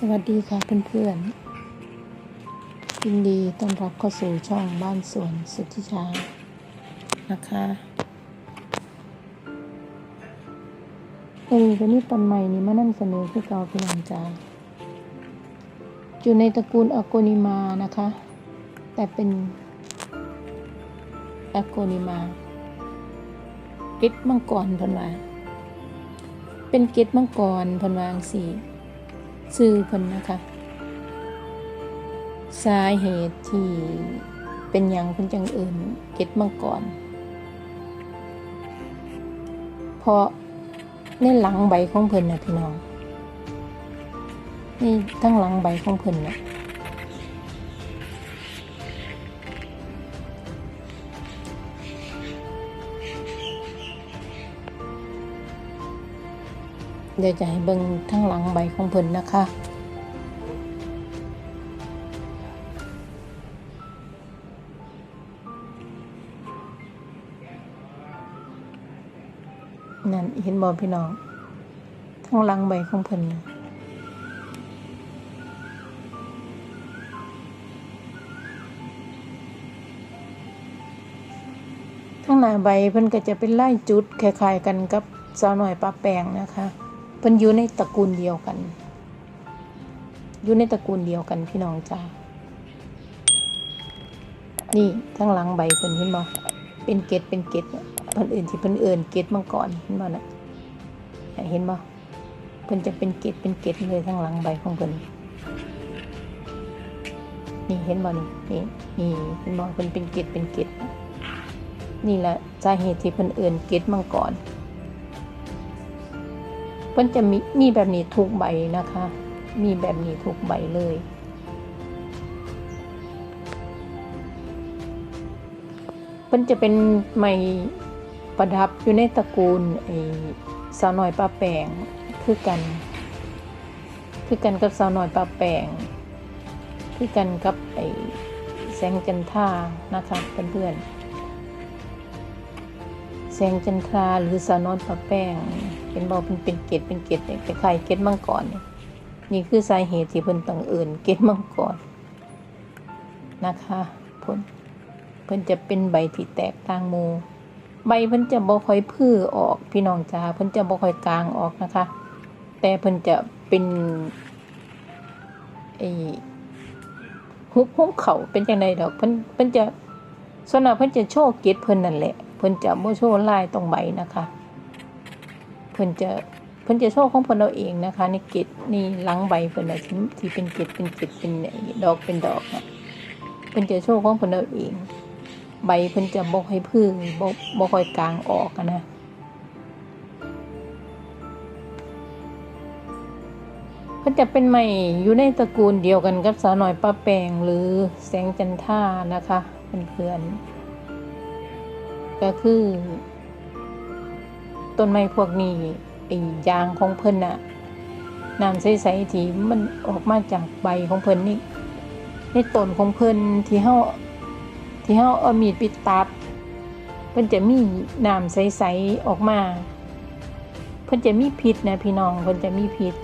สวัสดีค่ะเพื่อนๆยินดีต้อนรับเข้าสู่ช่องบ้านสวนสุทธิชา นะคะ เอ้ยวันนี้ตอนใหม่นี้มานำเสนอคือเก่าพี่น้องจ้าอยู่ในตระกูลอโกนิมานะคะ แต่เป็นอโกนิมาเกตมังกรพันวาเป็นเกตมังกรพันวาจั่งสี ซื่อเพิ่นนะคะสาเหตุที่เป็นอย่างเพิ่นจังเอื่นเกตมังกรเพราะในหลังใบของเพิ่นนะพี่น้องนี่ทั้งหลังใบของเพิ่นน่ะ เดี๋ยวจะให้เบิ่งทั้งหลังใบของเพิ่นนะคะนั่นเห็นบอพี่น้องทั้งหลังใบของเพิ่นน่ะทั้งหน้าใบเพิ่นก็จะเป็นไล่จุดคล้ายๆกันกับสาวหน่อยปลาแปงนะคะ พิ่นอยู่ในตระกูลเดียวกัน อยู่ในตระกูลเดียวกันพี่น้องจ้านี่ทั้งหลังใบเพิ่นเห็นบ่เป็นเกล็ดเป็นเกล็ดเพิ่นอื่นที่เพิ่นเอิ้นเกล็ดมังกรเห็นบ่น่ะเห็นบ่เพิ่นจะเป็นเกล็ดเป็นเกล็ดเลยทั้งหลังใบของเพิ่นนี่เห็นบ่นี่นี่นี่เห็นบ่เพิ่นเป็นเกล็ดเป็นเกล็ดนี่แหละสาเหตุที่เพิ่นเอิ้นเกล็ดมังกร พิ่นจะมีมีแบบนี้ทุกใบนะคะ มีแบบนี้ทุกใบเลย เพิ่นจะเป็นไม้ประดับอยู่ในตระกูลไอ้สาวน้อยปลาแปงคือกัน คือกันกับสาวน้อยปลาแปงคือกันกับไอ้แสงจันทรานะคะเพื่อนๆ แสงจันทราหรือสานอยปลาแป้งเป็นบอเป็นเป็นเกล็ดเป็นเกล็ดเนี่ยคล้ายเกล็ดมังกรเนี่ยนี่คือสาเหตุที่เพิ่นต้องเอื่นเกล็ดมังกรนะคะเพิ่นเพิ่นจะเป็นใบที่แตกต่างมูใบเพิ่นจะบ่ค่อยพื้อออกพี่น้องจ๋าเพิ่นจะบ่ค่อยกลางออกนะคะ แต่เพิ่นจะเป็นไอ้หุบหุบเขาเป็นจังไดดอกเพิ่นเพิ่นจะส่วนมากเพิ่นจะโชว์เกตเพิ่นนั่นแหละ เพิ่นจะบ่โชว์ลายตรงใบนะคะ เพิ่นจะเพิ่นจะโชว์ของเพิ่นเอาเองนะคะในเกตนี่หลังใบเพิ่นนะที่ที่เป็นเกตเป็นเกตเป็นไอ้ดอกเป็นดอกน่ะเพิ่นจะโชว์ของเพิ่นเอาเอง ใบเพิ่นจะบ่ค่อยพึ่งบ่บ่ค่อยกลางออกนะเพิ่นจะเป็นไม้อยู่ในตระกูลเดียวกันกับสาวน้อยป้าแปงหรือแสงจันทรานะคะเพื่อนๆ ก็คือต้นไม้พวกนี้ไอ้ยางของเพิ่นน่ะน้ำใสๆที่มันออกมาจากใบของเพิ่นนี่ในต้นของเพิ่นที่เฮาที่เฮาเอามีดไปตัดเพิ่นจะมีน้ำใสๆออกมา เพิ่นจะมีพิษนะพี่น้องเพิ่นจะมีพิษ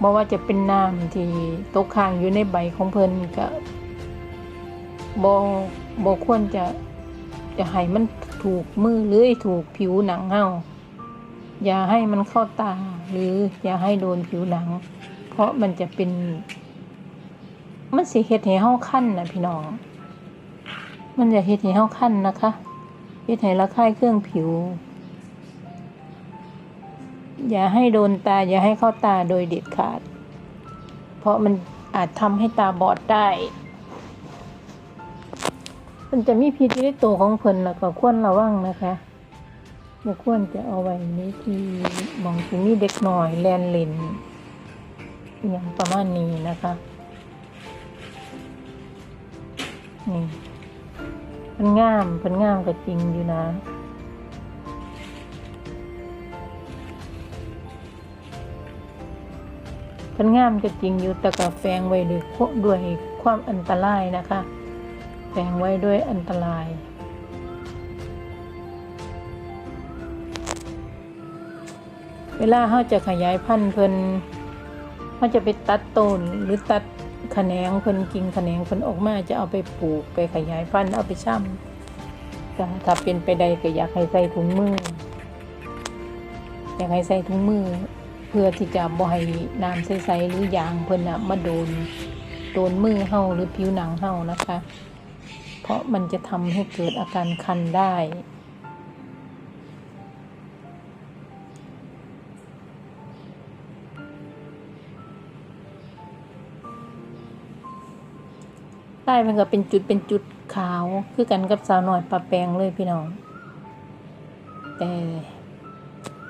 บ่ว่าจะเป็นน้ำที่ตกค้างอยู่ในใบของเพิ่นก็บ่บ่ควรจะ จะให้มันถูกมือหรือถูกผิวหนังเฮาอย่าให้มันเข้าตา หรืออย่าให้โดนผิวหนัง เพราะมันจะเป็น มันสิเฮ็ดให้เฮาคันนะพี่น้อง มันจะเฮ็ดให้เฮาคันนะคะเฮ็ดให้ระคายเครื่องผิว อย่าให้โดนตา อย่าให้เข้าตาโดยเด็ดขาด เพราะมันอาจทำให้ตาบอดได้ มันจะมีพิษอยู่ในตัวของเพิ่นแล้วก็ควรระวังนะคะบ่ควรจะเอาไว้ในที่มองที่มีเด็กน้อยแลนเล่นอย่างประมาณนี้นะคะนี่เพิ่นงามเพิ่นงามก็จริงอยู่นะเพิ่นงามก็จริงอยู่แต่ก็แฝงไว้ด้วยด้วยความอันตรายนะคะ แฝงไว้ด้วยอันตราย เวลาเขาจะขยายพันธุ์เพิ่นเขาจะไปตัดต้นหรือตัดแขนงเพิ่นกิ่งแขนงเพิ่นออกมาจะเอาไปปลูกไปขยายพันธุ์เอาไปช่ำถ้าเป็นไปได้ก็อยากให้ใส่ถุงมือ อยากให้ใส่ถุงมือ เพื่อที่จะบ่ให้น้ำใสๆหรือยางเพิ่นน่ะมาโดนโดนมือเฮาหรือผิวหนังเฮานะคะ ราะมันจะทำให้เกิดอาการคันได้ ใต้มันก็เป็นจุดเป็นจุดขาว คือกันกับสาวน้อยปลาแปงเลยพี่น้อง แต่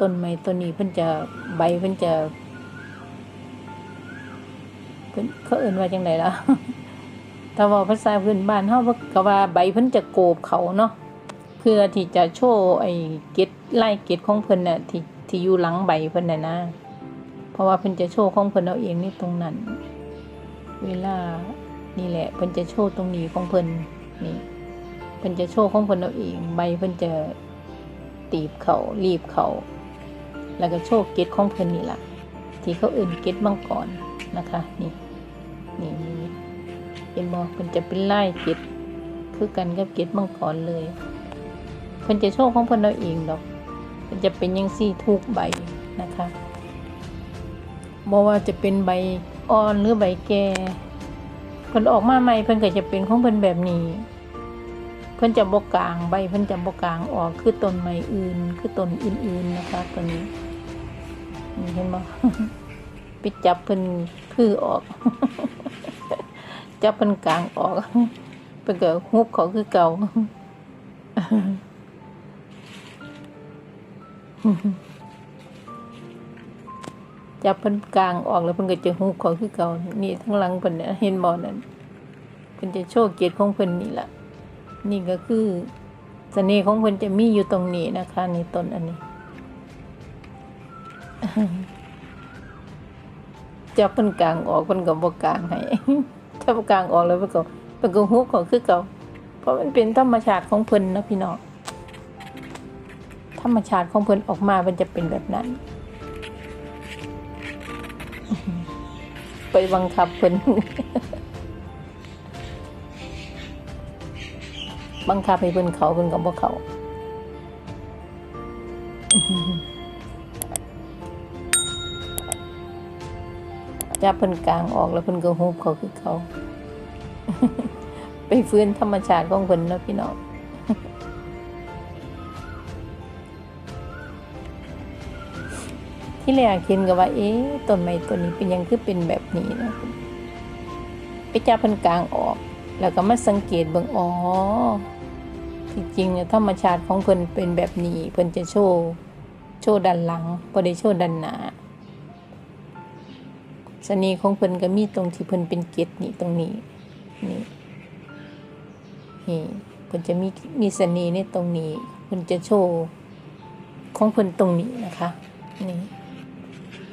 ต้นไม้ต้นนี้เพิ่นจะใบเพิ่นจะเพิ่นเขาเอื่นว่าจังไดล่ะ ถ้าว่าภาษาพื้นบ้านเฮาก็ว่าใบเพิ่นจะโกบเขาเนาะเพื่อที่จะโชว์ไอ้เกล็ดไล่เกล็ดของเพิ่นน่ะที่ที่อยู่หลังใบเพิ่นน่ะนะ เพราะว่าเพิ่นจะโชว์ของเพิ่นเอาเองในตรงนั้น เวลานี่แหละเพิ่นจะโชว์ตรงนี้ของเพิ่นนี่เพิ่นจะโชว์ของเพิ่นเอาเองใบเพิ่นจะตีบเขารีบเขาแล้วก็โชว์เกล็ดของเพิ่นนี่ล่ะที่เขาอื่นเกล็ดมังกรนะคะ นี่นี่ เห็นบ่เพิ่นจะเป็นลายเกล็ดคือกันกับเกล็ดมังกรเลยเพิ่นจะโชว์ของเพิ่นเอาเองดอกเพิ่นจะเป็นยังซี่ทุกใบนะคะบ่ว่าจะเป็นใบอ่อนหรือใบแก่เพิ่นออกมาใหม่เพิ่นก็จะเป็นของเพิ่นแบบนี้ เพิ่นจะบ่กลางใบเพิ่นจะบ่กลางออกคือต้นไม้อื่น คือต้นอื่นๆนะคะตัวนี้เห็นบ่ไปจับเพิ่นคือออก จับเพิ่นกลางออกเพิ่นก็ฮุบเขาคือเก่าจับเพิ่นกลางออกแล้วเพิ่นก็จะฮุบเขาคือเก่านี่ทั้งหลังเพิ่นเนี่ยเห็นบ่นั่นเพิ่นจะโชว์เกียรติของเพิ่นนี่ล่ะนี่ก็คือเสน่ห์ของเพิ่นจะมีอยู่ตรงนี้นะคะ ในต้นอันนี้จับเพิ่นกลางออกเพิ่นก็บ่กลางให้ จับกลางออกแล้วเพิ่นก็เพิ่นก็ฮุบเขาคือเก่าเพราะมันเป็นธรรมชาติของเพิ่นนะพี่น้องธรรมชาติของเพิ่นออกมามันจะเป็นแบบนั้น ไปบังคับเพิ่นบังคับให้เพิ่นเขาเพิ่นก็บ่เขา จับเพิ่นกลางออกแล้วเพิ่นก็ฮูบเขาคือเขา ไปฟื้นธรรมชาติของเพิ่นนะพี่น้องที่แรกเห็นก็ว่า เอ๊ะต้นไม้ต้นนี้เป็นยังคือเป็นแบบนี้นะไปจับเพิ่นกลางออก แล้วก็มาสังเกตเบิ่งอ๋อที่จริงเนี่ยธรรมชาติของเพิ่นเป็นแบบนี้ เพิ่นจะโชว์โชว์ด้านหลังบ่ได้โชว์ด้านหน้า เสน่ห์ของเพิ่นก็มีตรงที่เพิ่นเป็นเกล็ดนี่ตรงนี้นี่นี่เพิ่นจะมีมีเสน่ห์ในตรงนี้เพิ่นจะโชว์ของเพิ่นตรงนี้นะคะนี่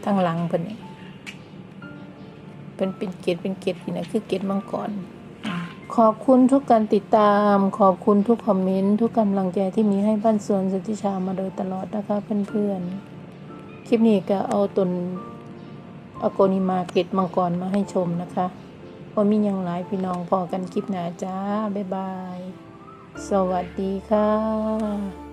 ทางหลังเพิ่นนี่เป็นเป็นเกล็ดเป็นเกล็ดนี่นะคือเกล็ดมังกรขอบคุณทุกการติดตาม ขอบคุณทุกคอมเมนต์ ทุกกำลังใจที่มีให้บ้านสวนสนติชามาโดยตลอดนะคะเพื่อนๆ คลิปนี้ก็เอาตน อาโกนิมาเก็ตมังกรมาให้ชมนะคะว่ามีอย่างหลายพี่น้องพอกันคลิปหนาจ้า บ๊ายบาย สวัสดีค่ะ